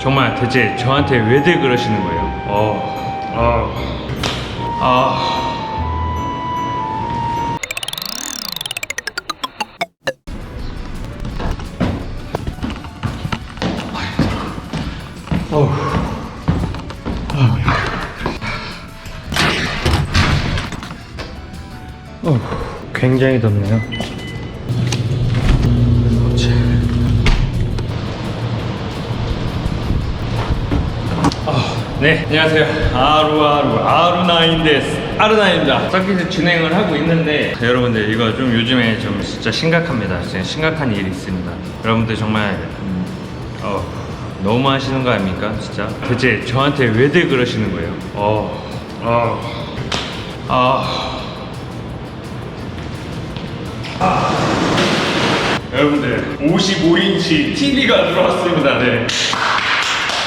정말 대체 저한테 왜들 그러시는 거예요? 어, 어, 아. 어우. 어우, 굉장히 덥네요. 네, 안녕하세요. 아루아루 아루나인데스. 아루나입니다. 서킷을 진행을 하고 있는데 여러분들 이거 좀 요즘에 좀 진짜 심각합니다. 진짜 심각한 일이 있습니다. 여러분들 정말 음, 어, 너무 하시는 거 아닙니까? 진짜 대체 저한테 왜들 그러시는 거예요? 어, 어, 아. 여러분들 55인치 TV가 들어왔습니다. 네.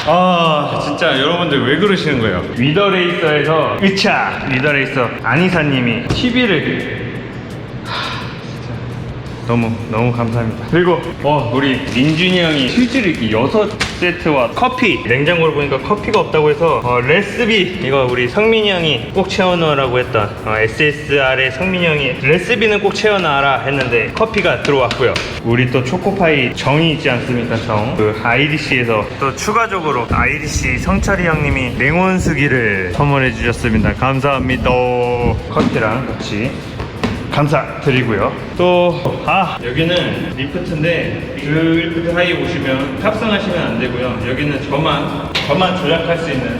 아 진짜 여러분들 왜 그러시는 거예요? 위더레이서에서 으차 위더레이서 안이사님이 TV를 너무 너무 감사합니다. 그리고 어 우리 민준이 형이 휴지를 이렇게 여섯 세트와 커피 냉장고를 보니까 커피가 없다고 해서 어, 레시피 이거 우리 성민이 형이 꼭 채워넣으라고 했던 어, SSR의 성민이 형이 레시피는 꼭 채워넣어라 했는데 커피가 들어왔고요. 우리 또 초코파이 정이 있지 않습니까 정? 그 IDC에서 또 추가적으로 IDC 성철이 형님이 냉온수기를 선물해 주셨습니다. 감사합니다. 커피랑 같이 감사드리고요. 또, 아, 여기는 리프트인데, 그 리프트 하이 오시면 탑승하시면 안 되고요. 여기는 저만, 저만 조작할 수 있는,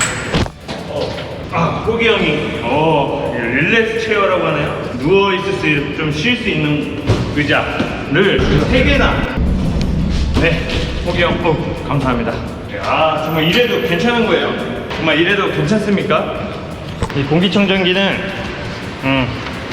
어, 아, 호기 형이, 어, 릴렉스 체어라고 하나요? 누워 있을 수, 좀 쉴 수 있는 의자를 세 개나, 네, 호기 형, 어, 감사합니다. 아, 정말 이래도 괜찮은 거예요. 정말 이래도 괜찮습니까? 이 공기청정기는, 음,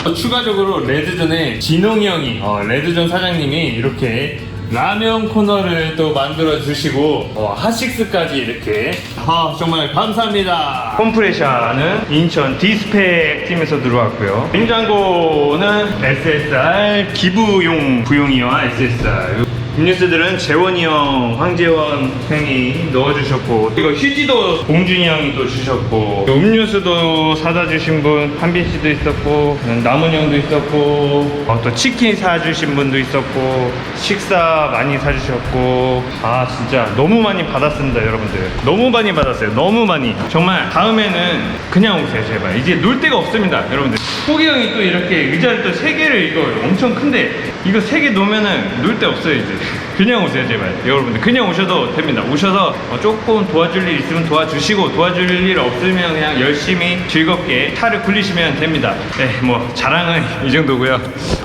어, 추가적으로 레드존에 진홍이 형이 어, 레드존 사장님이 이렇게 라면 코너를 또 만들어 주시고 어, 핫식스까지 이렇게. 아 정말 감사합니다. 컴프레셔는 인천 디스펙 팀에서 들어왔고요. 냉장고는 SSR 기부용 부용이와 SSR 음료수들은 재원이 형, 황재원 형이 넣어주셨고 이거 휴지도 봉준이 형이 또 주셨고 음료수도 사다 주신 분 한빈 씨도 있었고 남은 형도 있었고 어, 또 치킨 사주신 분도 있었고 식사 많이 사주셨고. 아 진짜 너무 많이 받았습니다 여러분들. 너무 많이 받았어요 너무 많이. 정말 다음에는 그냥 오세요 제발. 이제 놀 데가 없습니다 여러분들. 호기 형이 또 이렇게 의자를 또세 개를 이거 엄청 큰데 이거 세 개 놓으면은 놀 데 없어요 이제 그냥 오세요 제발. 여러분들 그냥 오셔도 됩니다. 오셔서 어, 조금 도와줄 일 있으면 도와주시고 도와줄 일 없으면 그냥 열심히 즐겁게 차를 굴리시면 됩니다. 네뭐 자랑은 이 정도고요.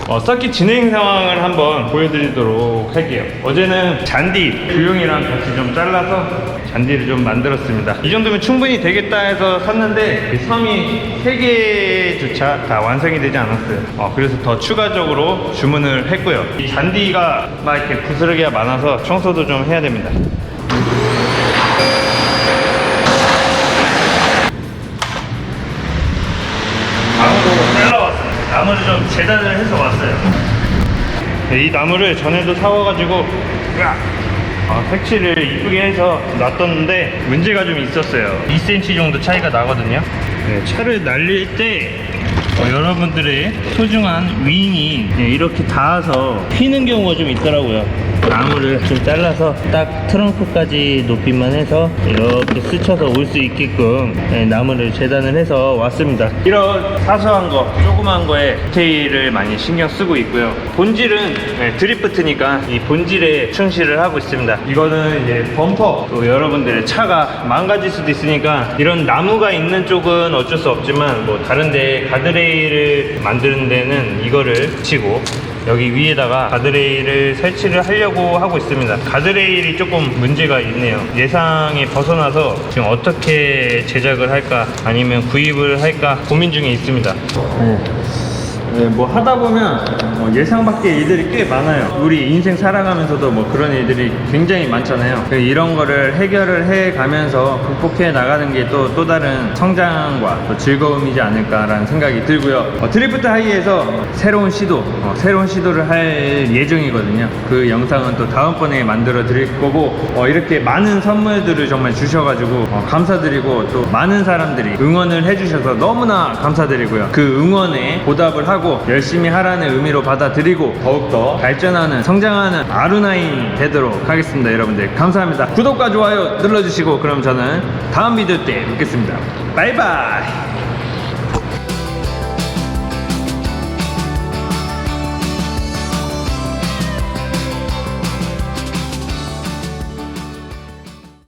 어, 서킷 진행 상황을 한번 보여드리도록 할게요. 어제는 잔디 규용이랑 같이 좀 잘라서 잔디를 좀 만들었습니다. 이 정도면 충분히 되겠다 해서 샀는데 이 섬이 3개조차 다 완성이 되지 않았어요. 어, 그래서 더 추가적으로 주문을 했고요. 이 잔디가 막 이렇게 부스러기 가 많아서 청소도 좀 해야 됩니다. 나무도 잘라왔습니다. 나무를 좀 재단을 해서 왔어요. 네, 이 나무를 전에도 사와가지고! 아, 색칠을 이쁘게 해서 놔뒀는데 문제가 좀 있었어요. 2cm 정도 차이가 나거든요. 네, 차를 날릴 때 어, 여러분들의 소중한 윙이 네, 이렇게 닿아서 휘는 경우가 좀 있더라고요 나무를 좀 잘라서 딱 트렁크까지 높이만 해서 이렇게 스쳐서 올 수 있게끔 네, 나무를 재단을 해서 왔습니다. 이런 사소한 거 조그만 거에 디테일을 많이 신경 쓰고 있고요. 본질은 네, 드리프트니까 이 본질에 충실을 하고 있습니다. 이거는 이제 범퍼. 또 여러분들의 차가 망가질 수도 있으니까 이런 나무가 있는 쪽은 어쩔 수 없지만 뭐 다른데 가드레일을 만드는 데는 이거를 붙이고 여기 위에다가 가드레일을 설치를 하려고 하고 있습니다. 가드레일이 조금 문제가 있네요. 예상이 벗어나서 지금 어떻게 제작을 할까 아니면 구입을 할까 고민 중에 있습니다. 네, 뭐 하다 보면 어, 예상 밖의 일들이 꽤 많아요. 우리 인생 살아가면서도 뭐 그런 일들이 굉장히 많잖아요. 그 이런 거를 해결을 해 가면서 극복해 나가는 게 또 또 다른 성장과 또 즐거움이지 않을까라는 생각이 들고요. 어, 드리프트 하이에서 새로운 시도, 어, 새로운 시도를 할 예정이거든요. 그 영상은 또 다음번에 만들어 드릴 거고 어, 이렇게 많은 선물들을 정말 주셔가지고 어, 감사드리고 또 많은 사람들이 응원을 해주셔서 너무나 감사드리고요. 그 응원에 보답을 하고 열심히 하라는 의미로 받아들이고 더욱더 발전하는 성장하는 아루나인 되도록 하겠습니다. 여러분들 감사합니다. 구독과 좋아요 눌러주시고 그럼 저는 다음 비디오 때 뵙겠습니다. 바이바이.